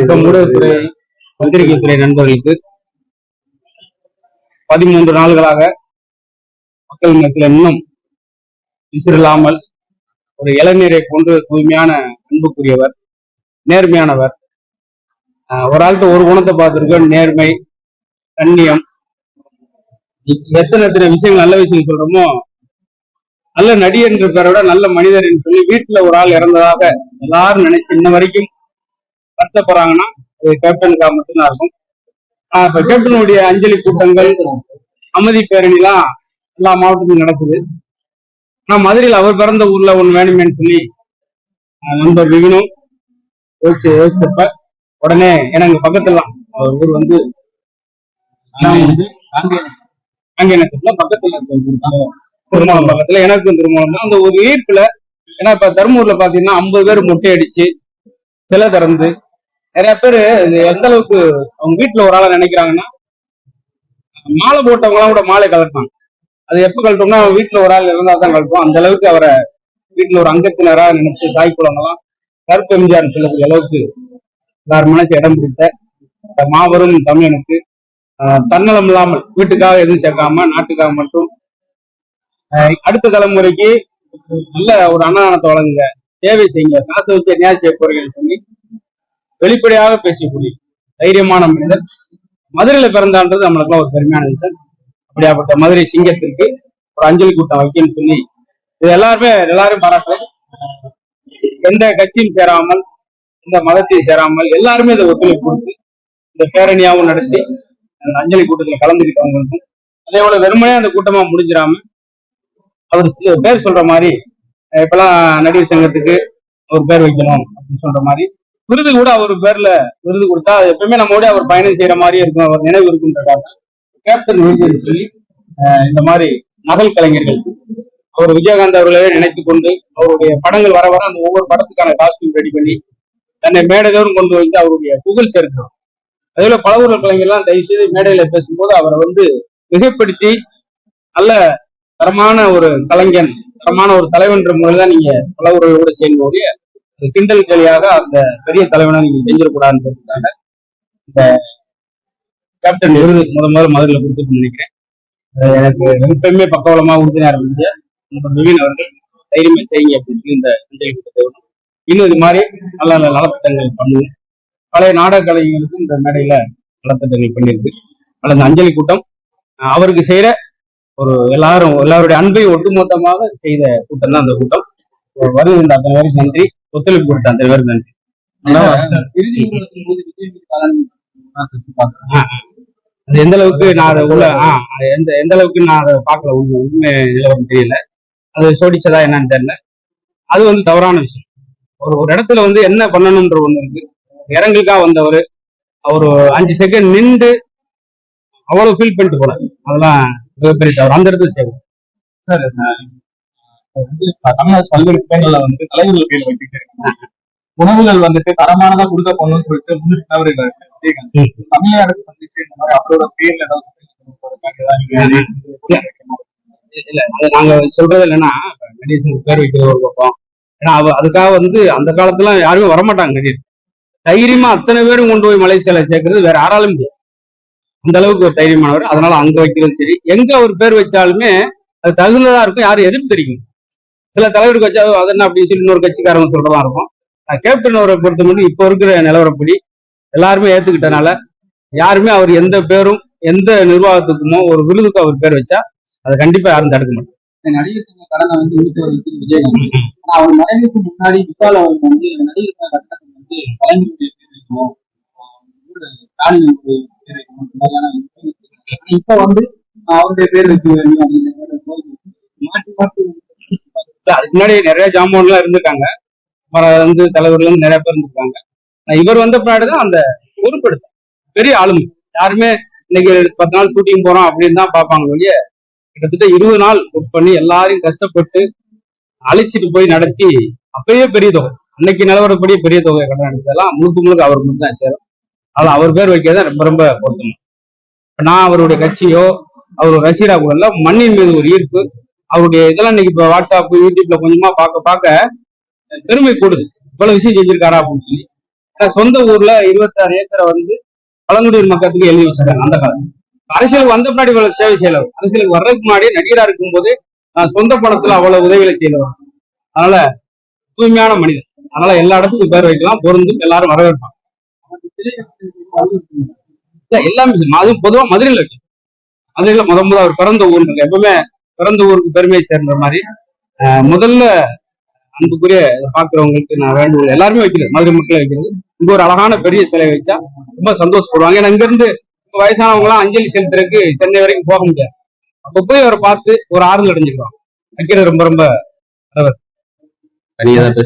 வணக்கம். ஊடகத்துறை பத்திரிகை துறை நண்பர்களுக்கு பதிமூன்று நாள்களாக மக்கள் மத்தியில் இன்னும் விசிறில்லாமல் ஒரு இளநீரை போன்று தூய்மையான அன்புக்குரியவர் நேர்மையானவர். ஆஹ் ஒரு ஆள்கிட்ட ஒரு குணத்தை பார்த்துருக்கோம் நேர்மை கண்ணியம். எத்தனை எத்தனை விஷயங்கள் நல்ல விஷயம் சொல்றோமோ நல்ல நடிகர் என்ற பேரை விட நல்ல மனிதர் என்று சொல்லி வீட்டுல ஒரு ஆள் இறந்ததாக எல்லாரும் நினைச்சு இன்ன வரைக்கும் வருத்தப்படுறாங்கன்னா அது கேப்டனுக்காக மட்டும்தான் இருக்கும். ஆஹ் இப்ப கேப்டனுடைய அஞ்சலி கூட்டங்கள் அமைதி பேரணிலாம் எல்லா மாவட்டத்திலும் நடக்குது. ஆனா மதுரையில் அவர் பிறந்த ஊர்ல ஒன்று வேணுமேன்னு சொல்லி நண்பர் விவினும் யோசிச்சு யோசிச்சப்ப உடனே எனக்கு பக்கத்துல அவர் ஊர் வந்து காங்கேயத்துல பக்கத்துல திருமணம் பக்கத்துல எனக்கும் திருமணம் தான். அந்த ஒரு ஈர்ப்புல ஏன்னா இப்ப தருமபுரியில பாத்தீங்கன்னா ஐம்பது பேர் மொட்டை அடிச்சு சிலை திறந்து நிறைய பேர் எந்த அளவுக்கு அவங்க வீட்டுல ஒரு ஆளை நினைக்கிறாங்கன்னா மாலை போட்டவங்களாம் கூட மாலை கலட்டாங்க அது எப்ப கழட்டோம்னா அவங்க வீட்டுல ஒரு ஆள் இருந்தா தான் கழட்டும். அந்த அளவுக்கு அவரை வீட்டுல ஒரு அங்கத்தினரா நினைச்சு தாய் குழந்தைலாம் கருப்பு எம்ஜிஆர் சொல்லக்கூடிய அளவுக்கு எல்லார் மனசு இடம் பிடித்த மாபெரும் தமிழனுக்கு தன்னலம் இல்லாமல் வீட்டுக்காக எதுவும் சேர்க்காம நாட்டுக்காக மட்டும் அடுத்த தலைமுறைக்கு நல்ல ஒரு அன்னதானத்தை வழங்குங்க. சேவை செய்யுங்க. காசு வச்சு நியாய செய்ய போறீங்கன்னு சொல்லி வெளிப்படையாக பேசக்கூடிய தைரியமான மனிதர். மதுரையில பிறந்தான்றது நம்மளுக்குலாம் ஒரு பெருமையான சார். அப்படியாப்பட்ட மதுரை சிங்கத்திற்கு ஒரு அஞ்சலி கூட்டம் வைக்கணும்னு சொல்லி இது எல்லாருமே எல்லாரும் பாராட்டுறேன் எந்த கட்சியும் சேராமல் எந்த மதத்தையும் சேராமல் எல்லாருமே இதை ஒத்துழைப்பு கொடுத்து இந்த பேரணியாகவும் நடத்தி அந்த அஞ்சலி கூட்டத்தில் கலந்துக்கிட்டவங்களுக்கும் அதே போல வெறுமனே அந்த கூட்டமா முடிஞ்சிடாம அவர் பேர் சொல்ற மாதிரி இப்பெல்லாம் நடிகர் சங்கத்துக்கு ஒரு பேர் வைக்கணும் அப்படின்னு சொல்ற மாதிரி விருது கூட அவர் பேர்ல விருது கொடுத்தா அது எப்பவுமே நம்மோட அவர் பயணம் செய்யற மாதிரியே இருக்கும் அவர் நினைவு இருக்குன்றதாக கேப்டன் விருதுன்னு சொல்லி அஹ் இந்த மாதிரி நகல் கலைஞர்கள். அவர் விஜயகாந்த் அவர்களே நினைத்து கொண்டு அவருடைய படங்கள் வர வர அந்த ஒவ்வொரு படத்துக்கான காஸ்டியூம் ரெடி பண்ணி தன்னை மேடைதோறும் கொண்டு வந்து அவருடைய புகழ் சேர்க்கிறோம் அதே போல பல ஊர் கலைஞர்லாம் தயவு செய்து மேடையில பேசும்போது அவரை வந்து மிகைப்படுத்தி நல்ல தரமான ஒரு கலைஞன் தரமான ஒரு தலைவன்ற முறையில் தான் நீங்க பல ஊர்களோடு சேர்ந்தோடைய கிண்டல் கேலியாக அந்த பெரிய தலைவனை நீங்க செஞ்சிடக்கூடாதுன்றதுக்காக இந்த கேப்டன் விருது முத முதல் மதுரையில் கொடுத்துட்டு நினைக்கிறேன். எனக்கு எப்பயுமே பக்கவலமா உறுதியாக இருந்துச்சு நம்ம விவின் அவர்கள் தைரியமா செய்யுங்க அப்படின்னு சொல்லி இந்த அஞ்சலி கூட்டத்தை இன்னும் இது மாதிரி நல்ல நல்ல நலத்திட்டங்கள் பண்ணுவோம். பழைய நாடக கலைஞர்களுக்கும் இந்த மேடையில நலத்திட்டங்கள் பண்ணியிருக்கு. அதில் இந்த அஞ்சலி கூட்டம் அவருக்கு செய்யற ஒரு எல்லாரும் எல்லாருடைய அன்பை ஒட்டுமொத்தமாக செய்த கூட்டம் தான் அந்த கூட்டம். வருகின்ற அத்தனை பேருக்கு நன்றி. ஒத்துழைப்பு கொடுத்த அத்தனை பேருக்கு நன்றி. அது எந்த அளவுக்கு நான் அதை உள்ள எந்த எந்த அளவுக்கு நான் அதை பார்க்கல உண்மை உண்மை நிலவரம் தெரியல. அது சோடிச்சதா என்னன்னு தெரியல. அது வந்து தவறான விஷயம். ஒரு ஒரு இடத்துல வந்து என்ன பண்ணணும்ன்ற ஒண்ணு இருக்கு. இறங்குக்காக வந்தவர் அவர் அஞ்சு செகண்ட் நின்று அவ்வளவு ஃபீல் பண்ணிட்டு போல அதெல்லாம் மிகப்பெரிய தவறு. அந்த இடத்துல செய்யணும் சார் வந்து தமிழ்நாடு பல்வேறு இடங்கள்ல வந்து தலைவர்கள் பேர் வச்சுட்டு உணவுகள் வந்துட்டு தரமானதா கொடுக்க போகணும்னு சொல்லிட்டு முன்னிட்டு தவறுகிறாரு விஜயகாந்த் தமிழக அரசு வந்துச்சு இந்த மாதிரி அவரோட பேர்ல ஏதாவது இல்ல அது நாங்க சொல்றது இல்லைன்னா கணேசன் பேர் வைக்கிறது ஒரு பக்கம். ஏன்னா அவ அதுக்காக வந்து அந்த காலத்துல யாருமே வரமாட்டாங்க கணேஷ் தைரியமா அத்தனை பேரும் கொண்டு போய் மலேசியால சேர்க்கறது வேற யாராலும் முடியாது அந்த அளவுக்கு ஒரு தைரியமானவர். அதனால அங்க வைக்கிறது சரி. எங்க அவர் பேர் வச்சாலுமே அது தகுந்ததா இருக்கும் யாரும் எதிர்ப்பு தெரியும் சில தலைவருக்கு வச்சா அது என்ன அப்படின்னு சொல்லி இன்னொரு கட்சிக்காரங்க சொல்றதா இருக்கும். கேப்டன் அவரை பொறுத்த மட்டும் இப்போ இருக்கிற நிலவரப்படி எல்லாருமே ஏத்துக்கிட்டனால யாருமே அவர் எந்த பேரும் எந்த நிர்வாகத்துக்குமோ ஒரு விருதுக்கு அவர் பேர் வச்சா அதை கண்டிப்பா யாரும் தடுக்க மாட்டாங்க. நடிகர் சங்க கடனை வந்து விஜயகாந்த். ஆனா அவர் மறைவுக்கு முன்னாடி விஷால் வந்து நடிகர் சங்க வந்து கலைஞருடைய பேர் வைக்கணும் பேர் வைக்கணும் இந்த மாதிரியான இப்ப வந்து அவருடைய பேர் வைக்க வேண்டும் அதுக்கு முன்னாடி நிறைய ஜாம்பவான்லாம் இருந்திருக்காங்க. வந்து தலைவர்கள் நிறைய பேர் இருந்திருக்காங்க. இவர் வந்த பின்னாடி தான் அந்த பொறுப்பெடுத்த பெரிய ஆளுமை. யாருமே இன்னைக்கு பத்து நாள் ஷூட்டிங் போறோம் அப்படின்னு தான் பார்ப்பாங்க ஒழிய கிட்டத்தட்ட இருபது நாள் புக் பண்ணி எல்லாரையும் கஷ்டப்பட்டு அழைச்சிட்டு போய் நடத்தி அப்பயே பெரிய தொகை. அன்னைக்கு நிலவரப்படி பெரிய தொகை கடன் அடிச்சதெல்லாம் முழுக்க முழுக்க அவர் மட்டும் தான் சேரும். அதனால அவர் பேர் வைக்கிறது ரொம்ப ரொம்ப பொருத்தம். நான் அவருடைய கட்சியோ அவர் ரசிகராக மண்ணின் மீது ஒரு ஈர்ப்பு அவருடைய இதெல்லாம் இன்னைக்கு இப்போ வாட்ஸ்அப் யூடியூப்ல கொஞ்சமா பார்க்க பார்க்க பெருமை கூடுது. இவ்வளவு விஷயம் செஞ்சிருக்காரா அப்படின்னு சொல்லி. ஆனா சொந்த ஊர்ல இருபத்தாறு ஏக்கரை வந்து பழங்குடியின மக்களுக்கு எழுதி வச்சிருக்காங்க அந்த காலம் அரசியலுக்கு வந்த முன்னாடி இவ்வளவு சேவை செய்யல. அரசியலுக்கு வர்றதுக்கு முன்னாடி நடிகரா இருக்கும்போது நான் சொந்த பணத்துல அவ்வளவு உதவிகளை செய்யலாம் அதனால தூய்மையான மனிதன் அதனால எல்லா இடத்துக்கும் பேர் வைக்கலாம். பொருந்தும். எல்லாரும் வரவேற்பாங்க. எல்லாமே அது அதுவும் பொதுவா மதுரையில வைக்கும் மதுரையில முத முதல்ல அவர் பிறந்த ஊர் எப்பவுமே பிறந்த ஊருக்கு பெருமையை சேர்ந்த மாதிரி. முதல்ல அன்புக்குரிய பாக்குறவங்களுக்கு நான் வேண்டுகோள் எல்லாருமே வைக்கிறது மதுரை மக்களை வைக்கிறது. இங்க ஒரு அழகான பெரிய சிலை வச்சா ரொம்ப சந்தோஷப்படுவாங்க. ஏன்னா இங்க இருந்து வயசானவங்க எல்லாம் அஞ்சலி செலுத்துறதுக்கு சென்னை வரைக்கும் போக முடியாது. அப்ப போய் அவரை பார்த்து ஒரு ஆறுதல் அடைஞ்சுக்கிறோம் வைக்கிறது ரொம்ப ரொம்ப தனியா தான்